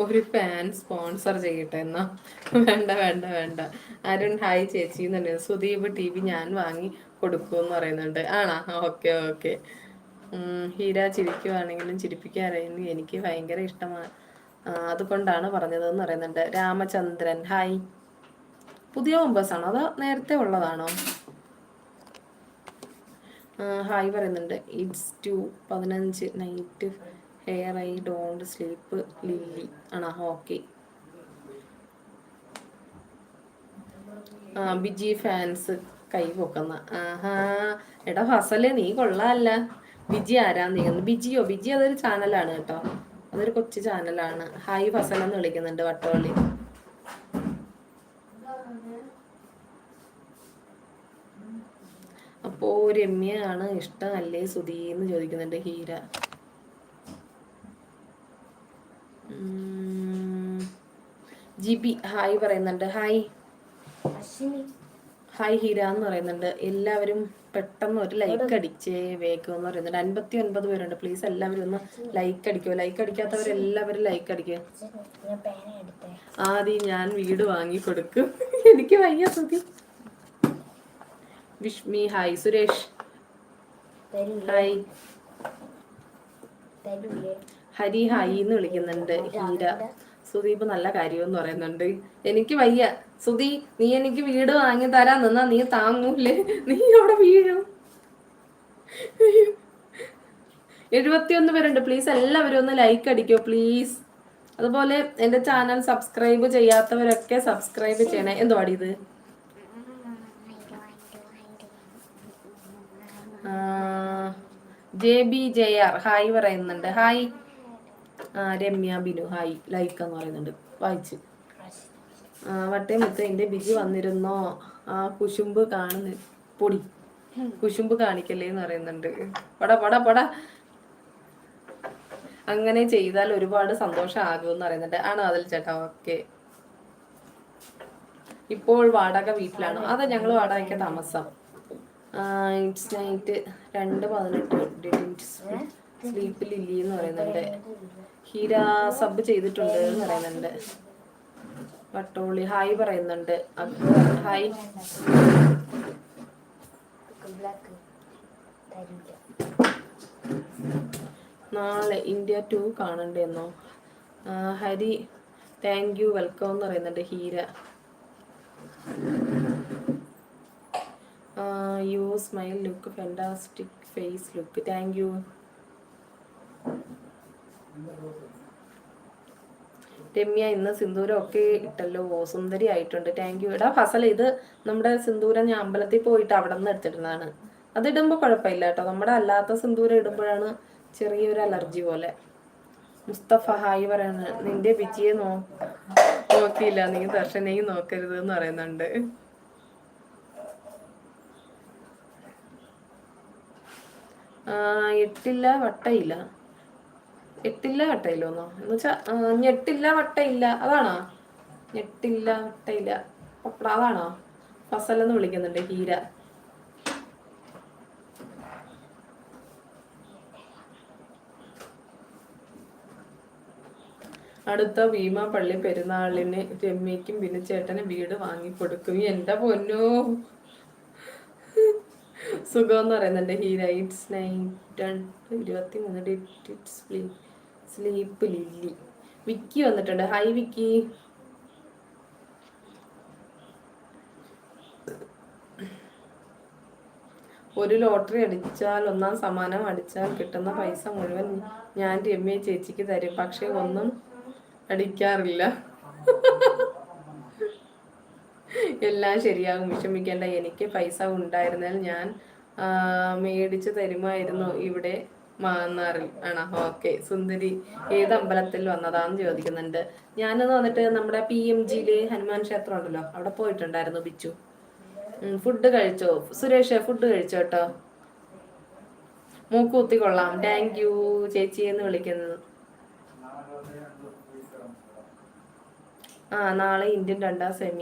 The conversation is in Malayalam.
ഒരു ഫാൻ സ്പോൺസർ ചെയ്യട്ടെ എന്നാ. വേണ്ട വേണ്ട വേണ്ട. അരുൺ ഹായ് ചേച്ചി എന്നുണ്ട്. സുദീപ് ടി വി ഞാൻ വാങ്ങി കൊടുക്കുമെന്ന് പറയുന്നുണ്ട്. ആണാ? Okay okay. ഹീര ചിരിക്കുവാണെങ്കിലും ചിരിപ്പിക്കാറായിരുന്നു. എനിക്ക് ഭയങ്കര ഇഷ്ടമാണ് അതുകൊണ്ടാണ് പറഞ്ഞതെന്ന് പറയുന്നുണ്ട്. രാമചന്ദ്രൻ ഹായ് പുതിയ മുമ്പസ് ആണോ? അതോ നേരത്തെ ഉള്ളതാണോ? ഹായ് പറയുന്നുണ്ട്. ഇറ്റ്സ് ടു പതിനഞ്ച് night here I don't sleep Lilly ആണോ? ഓക്കെ ബിജി ഫാൻസ് കൈ പൊക്കുന്ന. ആഹാ. എടാ ഫസൽ നീ കൊള്ളാല്ല. ബിജി ആരാ? നീ ബിജിയോ? ബിജി അതൊരു ചാനലാണ് കേട്ടോ. അതൊരു കൊച്ചു ചാനലാണ്. ഹായ് ഫസൽ എന്ന് വിളിക്കുന്നുണ്ട് വട്ടവള്ളി. അപ്പോ രമ്യാണ് ഇഷ്ടം അല്ലേ സുധീന്ന് ചോദിക്കുന്നുണ്ട് ഹീര. ജിബി ഹായ് പറയുന്നുണ്ട്. ഹായ്. ഹായ് ഹീര എന്ന് പറയുന്നുണ്ട്. എല്ലാവരും പെട്ടെന്ന് ഒരു ലൈക്ക് അടിച്ചേ വേഗം എന്ന് പറയുന്നുണ്ട്. അൻപത്തി ഒൻപത് പേരുണ്ട്. പ്ലീസ് എല്ലാവരും ഒന്ന് ലൈക്ക് അടിക്കോ. ലൈക്ക് ലൈക്ക് അച്ഛൻ, ഞാൻ പേന എടുത്തേ. ആദ്യം ഞാൻ വീട് വാങ്ങി കൊടുക്കും. എനിക്ക് വയ്യ Suthi Vishmi hi Suresh. Hi Hari hi എന്ന് വിളിക്കുന്നുണ്ട് ഹീര. സുദീപ് നല്ല കാര്യമെന്ന് പറയുന്നുണ്ട്. എനിക്ക് വയ്യ. സുധി നീ എനിക്ക് വീട് വാങ്ങി തരാൻ നിന്നാ നീ താങ്ങൂല്ലേ? നീ അവിടെ വീഴും? എഴുപത്തിയൊന്ന് പേരുണ്ട്. പ്ലീസ് എല്ലാവരും ഒന്ന് ലൈക്ക് അടിക്കോ പ്ലീസ് അതുപോലെ എന്റെ ചാനൽ സബ്സ്ക്രൈബ് ചെയ്യാത്തവരൊക്കെ സബ്സ്ക്രൈബ് ചെയ്യണേ. എന്തോ ഇത്? J B J R. Hi പറയുന്നുണ്ട്. ഹായ്. ആ, രമ്യ ബിനു ഹായ് ലൈക്ക് എന്ന് പറയുന്നുണ്ട്. വായിച്ച്. ആ, വട്ടയമുത്ത് എന്റെ ബിജി വന്നിരുന്നോ? ആ കുശുമ്പ് കാണുന്ന പൊടി. കുശുമ്പ് കാണിക്കല്ലേ എന്ന് പറയുന്നുണ്ട്. പട പട പട. അങ്ങനെ ചെയ്താൽ ഒരുപാട് സന്തോഷം എന്ന് പറയുന്നുണ്ട്. ആണോ അതിൽ ചേട്ടാ? ഓക്കെ. ഇപ്പോൾ വാടക വീട്ടിലാണ്. അതാ ഞങ്ങൾ വാടകയ്ക്ക് താമസം. ഇറ്റ്സ് നൈറ്റ് രണ്ട് പതിനെട്ട് സ്ലീപ്പ് ലില്ലി എന്ന് പറയുന്നുണ്ട്. ഹീര സബ് ചെയ്തിട്ടുണ്ട് എന്ന് പറയുന്നുണ്ട്. വട്ടോളി ഹായ് പറയുന്നുണ്ട്. ഹായ്. നാളെ ഇന്ത്യ ടു കാണണ്ടെന്നോ ഹരി താങ്ക് യു വെൽക്കം എന്ന് പറയുന്നുണ്ട് Heera. You smile look fantastic face look thank you Ramya ഇന്ന് സിന്ദൂരം ഒക്കെ ഇട്ടല്ലോ സുന്ദരി ആയിട്ടുണ്ട്. താങ്ക് യു എടാ ഫസൽ ഇത് നമ്മുടെ സിന്ദൂരം ഞാൻ അമ്പലത്തിൽ പോയിട്ട് അവിടെ നിന്ന് എടുത്തിടുന്നതാണ്. അത് ഇടുമ്പോൾ കുഴപ്പമില്ല കേട്ടോ. നമ്മുടെ അല്ലാത്ത സിന്ദൂരം ഇടുമ്പോഴാണ് ചെറിയൊരു അലർജി പോലെ. മുസ്തഫ ഹായ് പറയാണ്. നിന്റെ ബിജിയെ നോ നോക്കിയില്ല. നീ ദർശനയും നോക്കരുത് എന്ന് പറയുന്നുണ്ട് എട്ടില്ല വട്ടയില്ല. എട്ടില്ല വട്ടയില്ലോന്നോ എന്ന് വെച്ചാ ഞെട്ടില്ല വട്ടയില്ല. അതാണോ? ഞെട്ടില്ല വട്ടയില്ല. പപ്പട അതാണോ? ഫസൽ എന്ന് വിളിക്കുന്നുണ്ട് ഹീര. അടുത്ത ഭീമ പള്ളി പെരുന്നാളിന് രമ്യക്കും പിന്നെ ചേട്ടന് വീട് വാങ്ങി കൊടുക്കും എന്റെ പൊന്നു? സുഖം എന്ന് പറയുന്നുണ്ട് ഹീര. ഇറ്റ്സ് നൈറ്റ് ഇരുപത്തി മൂന്ന് ഡേറ്റ് ഇറ്റ്സ് ഡിറ്റിറ്റ്സ് സ്ലീപ്പ് ലില്ലി. വിക്കി വന്നിട്ടുണ്ട്. ഹൈ വിക്കി. ഒരു ലോട്ടറി അടിച്ചാൽ ഒന്നാം സമ്മാനം അടിച്ചാൽ കിട്ടുന്ന പൈസ മുഴുവൻ ഞാൻ രമ്യ ചേച്ചിക്ക് തരും. പക്ഷെ ഒന്നും അടിക്കാറില്ല. എല്ലാം ശരിയാകും. വിഷമിക്കേണ്ട. എനിക്ക് പൈസ ഉണ്ടായിരുന്നാൽ ഞാൻ മേടിച്ചു തരുമായിരുന്നു. ഇവിടെ മാന്നാറിൽ. ആണോ? ഓക്കെ. സുന്ദരി ഏത് അമ്പലത്തിൽ വന്നതാന്ന് ചോദിക്കുന്നുണ്ട്. ഞാനെന്ന് വന്നിട്ട് നമ്മുടെ പി എം ജിയിൽ ഹനുമാൻ ക്ഷേത്രം ഉണ്ടല്ലോ അവിടെ പോയിട്ടുണ്ടായിരുന്നു ബിച്ചു. ഫുഡ് കഴിച്ചോ? സുരേഷ് ഫുഡ് കഴിച്ചോ കേട്ടോ മൂക്കുത്തി കൊള്ളാം. താങ്ക് യു ചേച്ചി എന്ന് വിളിക്കുന്നത്. ആ നാളെ ഇന്ത്യൻ രണ്ടാം സെമി